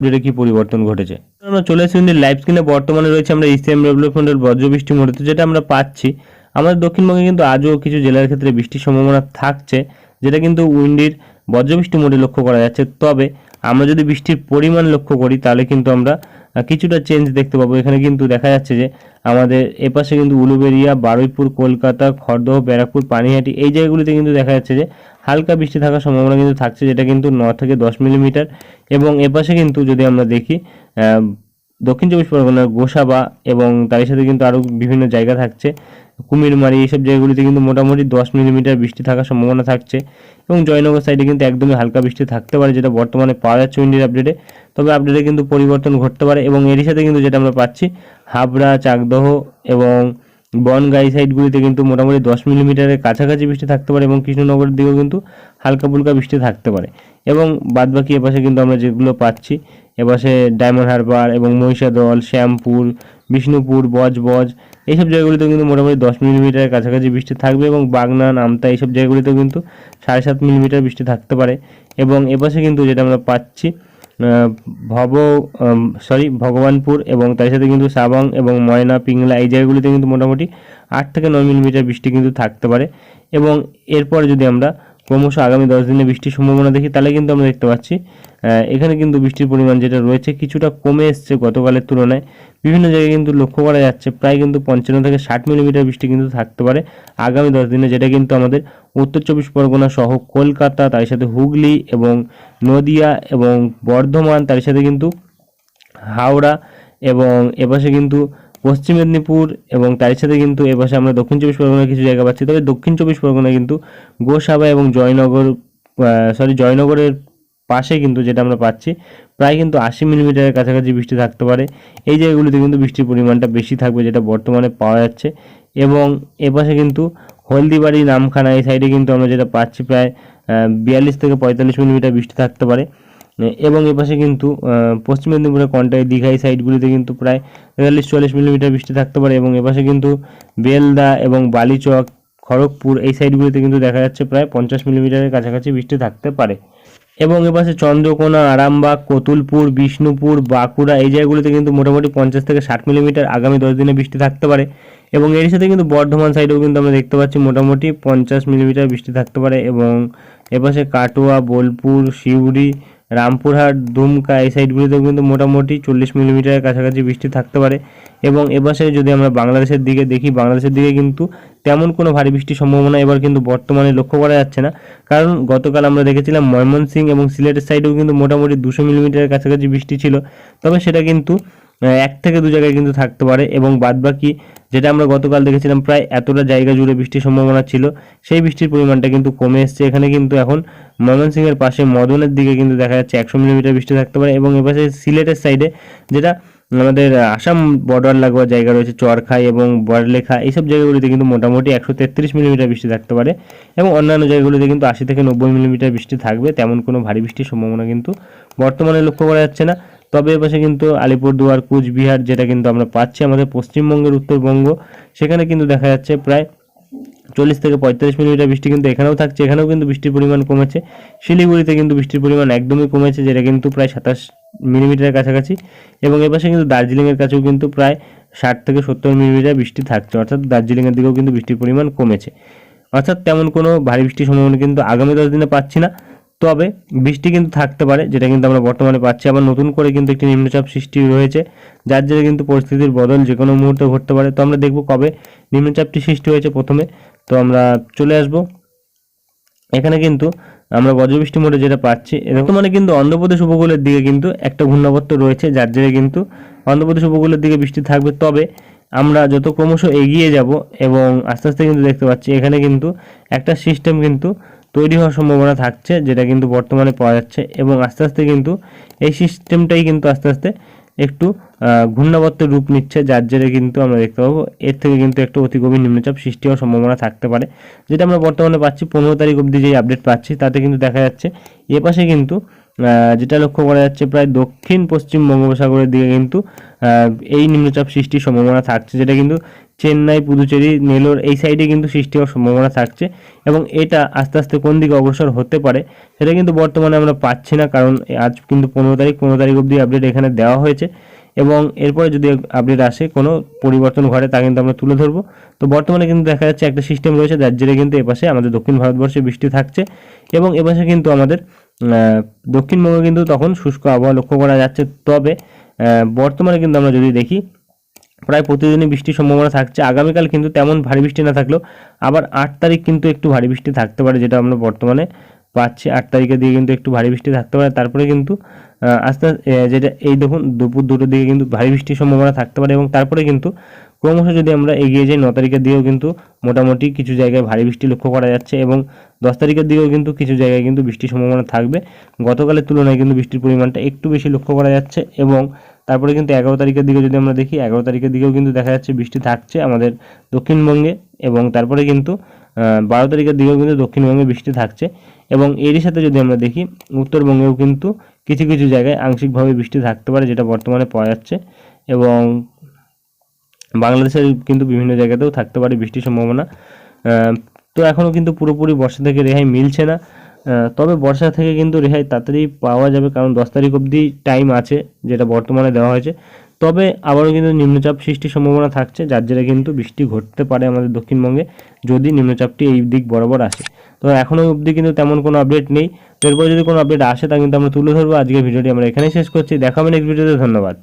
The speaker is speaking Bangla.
আপডেটে কি পরিবর্তন ঘটেছে। আমরা চলে এসেছি কিন্তু লাইভ স্ক্রিনে বর্তমানে রয়েছে আমরা ইসিএম ডেভেলপমেন্টের বজ্রবৃষ্টি মুহূর্তে, যেটা আমরা পাচ্ছি। আমাদের দক্ষিণবঙ্গে কিন্তু আজও কিছু জেলার ক্ষেত্রে বৃষ্টির সম্ভাবনা থাকছে, যেটা কিন্তু উইন্ডির বজ্রবৃষ্টি মোডে লক্ষ্য করা যাচ্ছে। তবে আমরা যদি বৃষ্টির পরিমাণ লক্ষ্য করি, তাহলে কিন্তু আমরা কিছুটা চেঞ্জ দেখতে পাবো। এখানে কিন্তু দেখা যাচ্ছে যে আমাদের এপাশে কিন্তু উলুবেরিয়া, বারুইপুর, কলকাতা, খড়দহ, ব্যারাকপুর, পানিহাটি এই জায়গাগুলিতে কিন্তু দেখা যাচ্ছে যে হালকা বৃষ্টি থাকার সম্ভাবনা কিন্তু থাকছে যেটা কিন্তু ন থেকে দশ মিলিমিটার এবং এপাশে কিন্তু যদি আমরা দেখি দক্ষিণ চব্বিশ পরগনার গোসাবা এবং তার সাথে কিন্তু আরও বিভিন্ন জায়গা থাকছে। কুমিরমারি, এইসব জায়গাগুলিতে কিন্তু মোটামুটি দশ মিলিমিটার বৃষ্টি থাকার সম্ভাবনা থাকছে এবং জয়নগর সাইডে কিন্তু একদমই হালকা বৃষ্টি থাকতে পারে যেটা বর্তমানে পাওয়া যাচ্ছে উইন্ডির আপডেটে তবে আপডেটে কিন্তু পরিবর্তন ঘটতে পারে এবং এরই সাথে কিন্তু যেটা আমরা পাচ্ছি, হাবড়া, চাকদহ এবং বনগাই সাইডগুলিতে কিন্তু মোটামুটি দশ মিলিমিটারের কাছাকাছি বৃষ্টি থাকতে পারে এবং কৃষ্ণনগরের দিকেও কিন্তু হালকা ফুলকা বৃষ্টি থাকতে পারে। এবং বাদবাকি এপাশে কিন্তু আমরা যেগুলো পাচ্ছি, এপাশে ডায়মন্ড হারবার এবং মহিষাদল, শ্যামপুর বিষ্ণুপুর, বজবজ, এইসব জায়গাগুলিতে কিন্তু মোটামুটি দশ মিলিমিটারের কাছাকাছি বৃষ্টি থাকবে এবং বাগনান আমতা এইসব জায়গাগুলিতেও কিন্তু সাড়ে সাত মিলিমিটার বৃষ্টি থাকতে পারে। এবং এপাশে কিন্তু যেটা আমরা পাচ্ছি ভব সরি ভগবানপুর এবং তার সাথে কিন্তু সাবাং এবং ময়না, পিংলা এই জায়গাগুলিতে কিন্তু মোটামুটি আট থেকে নয় মিলিমিটার বৃষ্টি কিন্তু থাকতে পারে। এবং এরপর যদি আমরা ক্রমশ আগামী দশ দিনে বৃষ্টির সম্ভাবনা দেখি, তাহলে কিন্তু আমরা দেখতে পাচ্ছি এখানে কিন্তু বৃষ্টির পরিমাণ যেটা রয়েছে কিছুটা কমে এসছে গতকালের তুলনায়। বিভিন্ন জায়গায় কিন্তু লক্ষ্য করা যাচ্ছে, প্রায় কিন্তু পঞ্চান্ন থেকে ষাট মিলিমিটার বৃষ্টি কিন্তু থাকতে পারে আগামী দশ দিনে, যেটা কিন্তু আমাদের উত্তর চব্বিশ পরগনা সহ কলকাতা, তার সাথে হুগলি এবং নদিয়া এবং বর্ধমান, তার সাথে কিন্তু হাওড়া এবং এপাশে কিন্তু পশ্চিম মেদিনীপুর এবং তার সাথে কিন্তু এপাশে আমরা দক্ষিণ চব্বিশ পরগনার কিছু জায়গা পাচ্ছি। তবে দক্ষিণ চব্বিশ পরগনা কিন্তু গোসাবা এবং জয়নগর সরি জয়নগরের পাশে কিন্তু যেটা আমরা পাচ্ছি, প্রায় কিন্তু আশি মিলিমিটারের কাছাকাছি বৃষ্টি থাকতে পারে। এই জায়গাগুলিতে কিন্তু বৃষ্টির পরিমাণটা বেশি থাকবে যেটা বর্তমানে পাওয়া যাচ্ছে। এবং এপাশে কিন্তু হলদিবাড়ি, নামখানা এই সাইডে কিন্তু আমরা যেটা পাচ্ছি প্রায় বিয়াল্লিশ থেকে পঁয়তাল্লিশ মিলিমিটার বৃষ্টি থাকতে পারে। এবং এপাশে কিন্তু পশ্চিম মেদিনীপুরের কন্টাই দীঘা এই সাইডগুলিতে কিন্তু প্রায় তেতাল্লিশ, চুয়াল্লিশ মিলিমিটার বৃষ্টি থাকতে পারে। এবং এপাশে কিন্তু বেলদা এবং বালিচক, খড়গপুর এই সাইডগুলিতে কিন্তু দেখা যাচ্ছে প্রায় পঞ্চাশ মিলিমিটারের কাছাকাছি বৃষ্টি থাকতে পারে। এবং এপাশে চন্দ্রকোনা, আরামবাগ, কতুলপুর, বিষ্ণুপুর, বাঁকুড়া এই জায়গাগুলিতে কিন্তু মোটামুটি পঞ্চাশ থেকে ষাট মিলিমিটার আগামী দশ দিনে বৃষ্টি থাকতে পারে। এবং এর সাথে কিন্তু বর্ধমান সাইডেও কিন্তু আমরা দেখতে পাচ্ছি মোটামুটি পঞ্চাশ মিলিমিটার বৃষ্টি থাকতে পারে এবং এপাশে কাটোয়া, বোলপুর, সিউড়ি, রামপুরহাট, দুমকা এই সাইডগুলিতেও কিন্তু মোটামুটি চল্লিশ মিলিমিটারের কাছাকাছি বৃষ্টি থাকতে পারে। এবং এপাশে যদি আমরা বাংলাদেশের দিকে দেখি, বাংলাদেশের দিকে কিন্তু তেমন কোনো ভারী বৃষ্টির সম্ভাবনা এবার কিন্তু বর্তমানে লক্ষ্য করা যাচ্ছে না। কারণ গতকাল আমরা দেখেছিলাম ময়মনসিংহ এবং সিলেটের সাইডেও কিন্তু মোটামুটি দুশো মিলিমিটারের কাছাকাছি বৃষ্টি ছিল। তবে সেটা কিন্তু এক থেকে দু জায়গায় কিন্তু থাকতে পারে এবং বাদবাকি যেটা আমরা গতকাল দেখেছিলাম প্রায় এতটা জায়গা জুড়ে বৃষ্টির সম্ভাবনা ছিল, সেই বৃষ্টির পরিমাণটা কিন্তু কমে এসছে। এখানে কিন্তু এখন ময়মনসিংহের পাশে মদনের দিকে কিন্তু দেখা যাচ্ছে একশো মিলিমিটার বৃষ্টি থাকতে পারে এবং এপাশে সিলেটের সাইডে যেটা আমাদের আসাম বর্ডার লাগোয়া জায়গা রয়েছে চরখাই এবং বড়লেখা এইসব জায়গাগুলিতে কিন্তু মোটামুটি একশো তেত্রিশ মিলিমিটার বৃষ্টি থাকতে পারে এবং অন্যান্য জায়গাগুলিতে কিন্তু আশি থেকে নব্বই মিলিমিটার বৃষ্টি থাকবে। তেমন কোনো ভারী বৃষ্টির সম্ভাবনা কিন্তু বর্তমানে লক্ষ্য করা যাচ্ছে না। তবে এপাশে কিন্তু আলিপুরদুয়ার, কুচবিহার যেটা কিন্তু আমরা পাচ্ছি আমাদের পশ্চিমবঙ্গের উত্তরবঙ্গ, সেখানে কিন্তু দেখা যাচ্ছে প্রায় চল্লিশ থেকে পঁয়তাল্লিশ মিলিমিটার বৃষ্টি কিন্তু এখানেও থাকছে। এখানেও কিন্তু বৃষ্টির পরিমাণ কমেছে। শিলিগুড়িতে কিন্তু বৃষ্টির পরিমাণ একদমই কমেছে, যেটা কিন্তু প্রায় সাতাশ মিলিমিটারের কাছাকাছি এবং এপাশে কিন্তু দার্জিলিংয়ের কাছেও কিন্তু প্রায় ষাট থেকে সত্তর মিলিমিটার বৃষ্টি থাকছে। অর্থাৎ দার্জিলিংয়ের দিকেও কিন্তু বৃষ্টির পরিমাণ কমেছে। অর্থাৎ তেমন কোনো ভারী বৃষ্টির সম্ভাবনা কিন্তু আগামী দশ দিনে পাচ্ছি না। তবে বৃষ্টি কিন্তু থাকতে পারে, যেটা কিন্তু আমরা বর্তমানে পাচ্ছি। আবার নতুন করে কিন্তু একটি নিম্নচাপ সৃষ্টি রয়েছে, যার জন্য কিন্তু পরিস্থিতির বদল যে কোনো মুহূর্তে ঘটতে পারে। তো আমরা দেখব কবে নিম্নচাপটি সৃষ্টি হয়েছে প্রথমে। তো আমরা চলে আসব। এখানে কিন্তু আমরা বজ্রবৃষ্টি মোডে যেটা পাচ্ছি এরকম মানে কিন্তু অন্ধ্রপ্রদেশ উপকূলের দিকে কিন্তু একটা ঘূর্ণাবর্ত রয়েছে, যার জেরে কিন্তু অন্ধ্রপ্রদেশ উপকূলের দিকে বৃষ্টি থাকবে। তবে আমরা যত ক্রমশ এগিয়ে যাব এবং আস্তে আস্তে কিন্তু দেখতে পাচ্ছি, এখানে কিন্তু একটা সিস্টেম কিন্তু তৈরি হওয়ার সম্ভাবনা থাকছে, যেটা কিন্তু বর্তমানে পাওয়া যাচ্ছে এবং আস্তে আস্তে কিন্তু এই সিস্টেমটাই কিন্তু আস্তে আস্তে একটু ঘূর্ণাবর্ত রূপ নিচ্ছে, যার জেরে কিন্তু আমরা দেখতে পাবো। এর থেকে কিন্তু একটু অতি গভীর নিম্নচাপ সৃষ্টি হওয়ার সম্ভাবনা থাকতে পারে। যেটা আমরা বর্তমানে পাচ্ছি, পনেরো তারিখ অবধি যে আপডেট পাচ্ছি, তাতে কিন্তু দেখা যাচ্ছে এ পাশে কিন্তু যেটা লক্ষ্য করা যাচ্ছে প্রায় দক্ষিণ পশ্চিম বঙ্গোপসাগরের দিকে কিন্তু এই নিম্নচাপ সৃষ্টির সম্ভাবনা থাকছে, যেটা কিন্তু চেন্নাই, পুদুচেরি, নেলোর এই সাইডে কিন্তু সৃষ্টি হওয়ার সম্ভাবনা থাকছে এবং এটা আস্তে আস্তে কোন দিকে অগ্রসর হতে পারে সেটা কিন্তু বর্তমানে আমরা পাচ্ছি না কারণ আজ কিন্তু পনেরো তারিখ পনেরো তারিখ অবধি আপডেট এখানে দেওয়া হয়েছে এবং এরপরে যদি আপডেট আসে কোনো পরিবর্তন ঘটে তা কিন্তু আমরা তুলে ধরবো। তো বর্তমানে কিন্তু দেখা যাচ্ছে একটা সিস্টেম রয়েছে যার জেরে কিন্তু এপাশে আমাদের দক্ষিণ ভারতবর্ষে বৃষ্টি থাকছে এবং এপাশে কিন্তু আমাদের দক্ষিণবঙ্গে কিন্তু তখন শুষ্ক আবহাওয়া লক্ষ্য করা যাচ্ছে। তবে বর্তমানে কিন্তু আমরা যদি দেখি প্রায় প্রতিদিনই বৃষ্টির সম্ভাবনা থাকছে। আগামীকাল কিন্তু তেমন ভারী বৃষ্টি না থাকলেও আবার আট তারিখ কিন্তু একটু ভারী বৃষ্টি থাকতে পারে যেটা আমরা বর্তমানে পাচ্ছি। আট তারিখের দিকে কিন্তু একটু ভারী বৃষ্টি থাকতে পারে। তারপরে কিন্তু আস্তে আস্তে, যেটা এই দেখুন দুপুর দুটোর দিকে কিন্তু ভারী বৃষ্টির সম্ভাবনা থাকতে পারে এবং তারপরে কিন্তু ক্রমশ যদি আমরা এগিয়ে যাই ন তারিখের দিকেও কিন্তু মোটামুটি কিছু জায়গায় ভারী বৃষ্টি লক্ষ্য করা যাচ্ছে এবং দশ তারিখের দিকেও কিন্তু কিছু জায়গায় কিন্তু বৃষ্টির সম্ভাবনা থাকবে। গতকালের তুলনায় কিন্তু বৃষ্টির পরিমাণটা একটু বেশি লক্ষ্য করা যাচ্ছে এবং তারপরে কিন্তু এগারো তারিখের দিকে যদি আমরা দেখি, এগারো তারিখের দিকেও কিন্তু দেখা যাচ্ছে বৃষ্টি থাকছে আমাদের দক্ষিণবঙ্গে এবং তারপরে কিন্তু বারো তারিখের দিকেও কিন্তু দক্ষিণবঙ্গে বৃষ্টি থাকছে এবং এরই সাথে যদি আমরা দেখি, উত্তরবঙ্গেও কিন্তু কিছু কিছু জায়গায় আংশিকভাবে বৃষ্টি থাকতে পারে যেটা বর্তমানে পাওয়া যাচ্ছে এবং বাংলাদেশের কিন্তু বিভিন্ন জায়গাতেও থাকতে পারে বৃষ্টির সম্ভাবনা। তো এখনও কিন্তু পুরোপুরি বর্ষা থেকে রেহাই মিলছে না। তবে বর্ষা থেকে কিন্তু রেহাই তাড়াতাড়ি পাওয়া যাবে, কারণ দশ তারিখ অবধি টাইম আছে, যেটা বর্তমানে দেওয়া হয়েছে। তবে আবারও কিন্তু নিম্নচাপ সৃষ্টির সম্ভাবনা থাকছে, যার জেরে কিন্তু বৃষ্টি ঘটতে পারে আমাদের দক্ষিণবঙ্গে, যদি নিম্নচাপটি এই দিক বরাবর আসে। তো এখনও অবধি কিন্তু তেমন কোনো আপডেট নেই। এরপরে যদি কোনো আপডেট আসে, তা কিন্তু আমরা তুলে ধরবো। আজকের ভিডিওটি আমরা এখানেই শেষ করছি। দেখা হবে নেক্সট ভিডিওতে ধন্যবাদ।